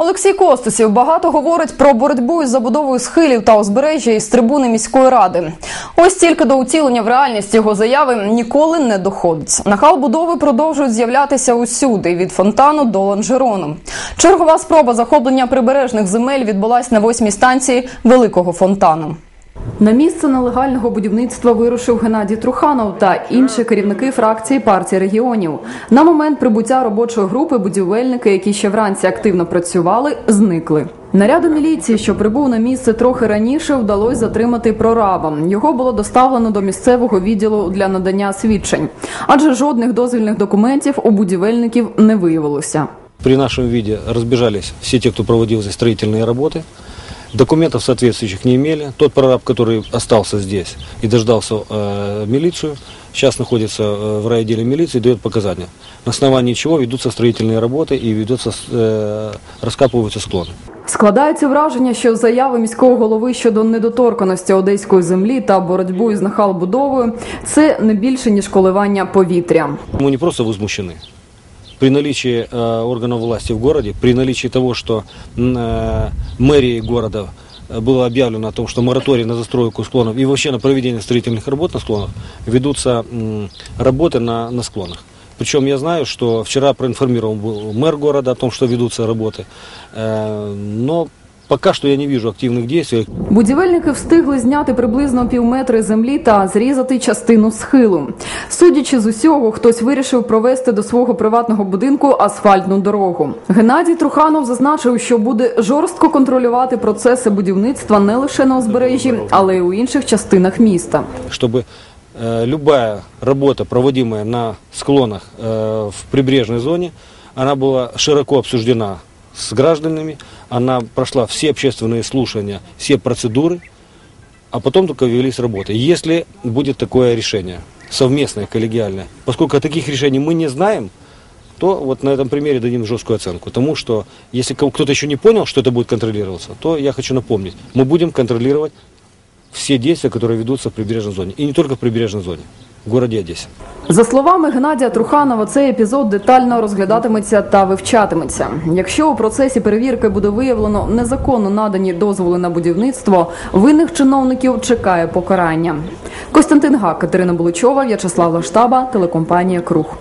Олексій Костусів багато говорить про боротьбу із забудовою схилів та узбережжя із трибуни міської ради. Ось тільки до утілення в реальність його заяви ніколи не доходить. Нахал будови продовжують з'являтися усюди від фонтану до ланжерону. Чергова спроба захоплення прибережних земель відбулась на восьмій станції великого фонтану. На місце нелегального будівництва вирушив Геннадій Труханов та інші керівники фракції партії регіонів. На момент прибуття робочої групи будівельники, які ще вранці активно працювали, зникли. Наряду міліції, що прибув на місце трохи раніше, вдалося затримати прораба. Його було доставлено до місцевого відділу для надання свідчень, адже жодних дозвільних документів у будівельників не виявилося. При нашем виде разбежались все те, кто проводил здесь строительные работы. Документов соответствующих не имели. Тот прораб, который остался здесь и дождался э, милицию, сейчас находится э, в райотделе милиции и дает показания. На основании чего ведутся строительные работы и ведутся, э, раскапываются склоны. Складається враження, що заяви міського голови щодо недоторканості одеської землі та боротьбу із нахалбудовою – це не більше ніж коливання повітря. Мы не просто возмущены. При наличии э, органов власти в городе, при наличии того, что э, мэрии города э, было объявлено о том, что мораторий на застройку склонов и вообще на проведение строительных работ на склонах ведутся м, работы на, на склонах. Причем я знаю, что вчера проинформировал мэр города о том, что ведутся работы, э, но пока что я не вижу активных действий. Будівельники встигли зняти приблизно півметри землі та зрізати частину схилу. Судячи з усього, хтось вирішив провести до свого приватного будинку асфальтну дорогу. Геннадій Труханов зазначив, що буде жорстко контролювати процеси будівництва не лише на узбережжі, але й у інших частинах міста. чтобы э, любая работа, проводимая на склонах э, в прибрежной зоне, она была широко обсуждена с гражданами, Она прошла все общественные слушания, все процедуры, а потом только велись работы. Если будет такое решение, совместное, коллегиальное, поскольку таких решений мы не знаем, то вот на этом примере дадим жесткую оценку. Тому что если кто-то еще не понял, что это будет контролироваться, то я хочу напомнить, мы будем контролировать все действия, которые ведутся в прибрежной зоне. И не только в прибрежной зоне, в городе Одессе. За словами Геннадія Труханова, цей епізод детально розглядатиметься та вивчатиметься. Якщо у процесі перевірки буде виявлено незаконно надані дозволи на будівництво, винних чиновників чекає покарання. Костянтин Гак, Катерина Буличова, В'ячеслав Лаштаба, телекомпанія Круг.